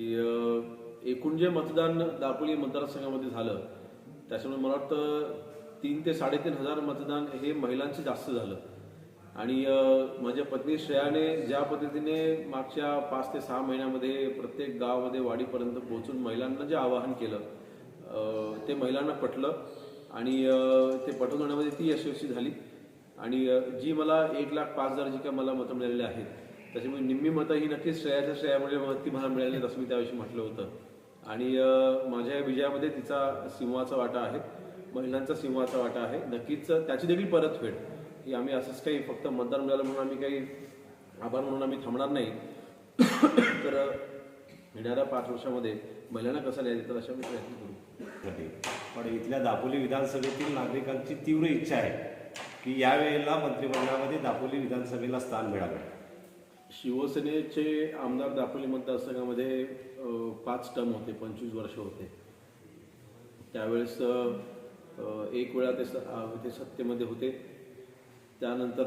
की एकूण जे मतदान दापोली मतदारसंघामध्ये झालं त्याच्यामुळे मला वाटतं तीन ते साडेतीन हजार मतदान हे महिलांचे जास्त झालं. आणि माझ्या पत्नी श्रेयाने ज्या पद्धतीने मागच्या पाच ते सहा महिन्यामध्ये प्रत्येक गावामध्ये वाडीपर्यंत पोहोचून महिलांना जे आवाहन केलं ते महिलांना पटलं आणि ते पटवण्यामध्ये ती यशस्वी झाली. आणि जी मला एक लाख पाच हजार जी काय मला मतं मिळालेली आहेत त्याच्यामुळे निम्मी मतं ही नक्कीच श्रेयाच्या श्रेयामुळे ती मला मिळाली. असं मी त्याविषयी म्हटलं होतं. आणि माझ्या या विजयामध्ये तिचा सिंहाचा वाटा आहे. महिलांचा सिंहाचा वाटा आहे. नक्कीच त्याची देखील परतफेड ही आम्ही असंच काही फक्त मतदान मिळालं म्हणून आम्ही काही आभार म्हणून आम्ही थांबणार नाही. तर येणाऱ्या पाच वर्षामध्ये महिलांना कसं न्याय देतात अशा मी प्रयत्न करू. पण इथल्या दापोली विधानसभेतील नागरिकांची तीव्र इच्छा आहे की यावेळेला मंत्रिमंडळामध्ये दापोली विधानसभेला स्थान मिळावं. शिवसेनेचे आमदार दापोली मतदारसंघामध्ये पाच टर्म होते पंचवीस वर्ष होते. त्यावेळेस एक वेळा ते स- ते सत्तेमध्ये होते. त्यानंतर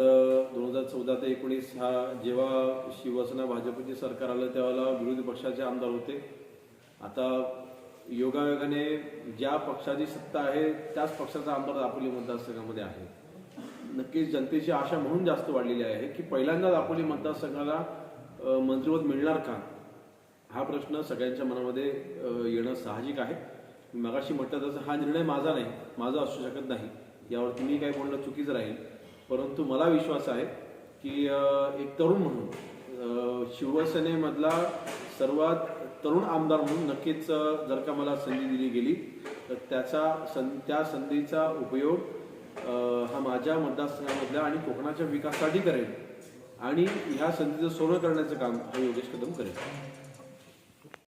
दोन हजार चौदा ते एकोणीस हा जेव्हा शिवसेना भाजपचे सरकार आलं त्यावेळेला विरोधी पक्षाचे आमदार होते. आता योगायोगाने ज्या पक्षाची सत्ता आहे त्याच पक्षाचा आमदार दापोली मतदारसंघामध्ये आहे. नक्कीच जनतेची आशा म्हणून जास्त वाढलेली आहे की पहिल्यांदा दापोली मतदारसंघाला मंत्रिपद मिळणार का? हा प्रश्न सगळ्यांच्या मनामध्ये येणं साहजिक आहे. मगाशी म्हटलं तसं हा निर्णय माझा नाही माझा असू शकत नाही. यावरती मी काही बोलणं चुकीचं राहील. परंतु मला विश्वास आहे की एक तरुण म्हणून शिवसेनेमधला सर्वात तरुण आमदार म्हणून नक्कीच जर का मला संधी दिली गेली तर त्याचा सं त्या संधीचा उपयोग हा माझ्या मतदारसंघामधल्या आणि कोकणाच्या विकासासाठी करेल आणि ह्या संधीचं सोनं करण्याचं काम हा योगेश कदम करेल.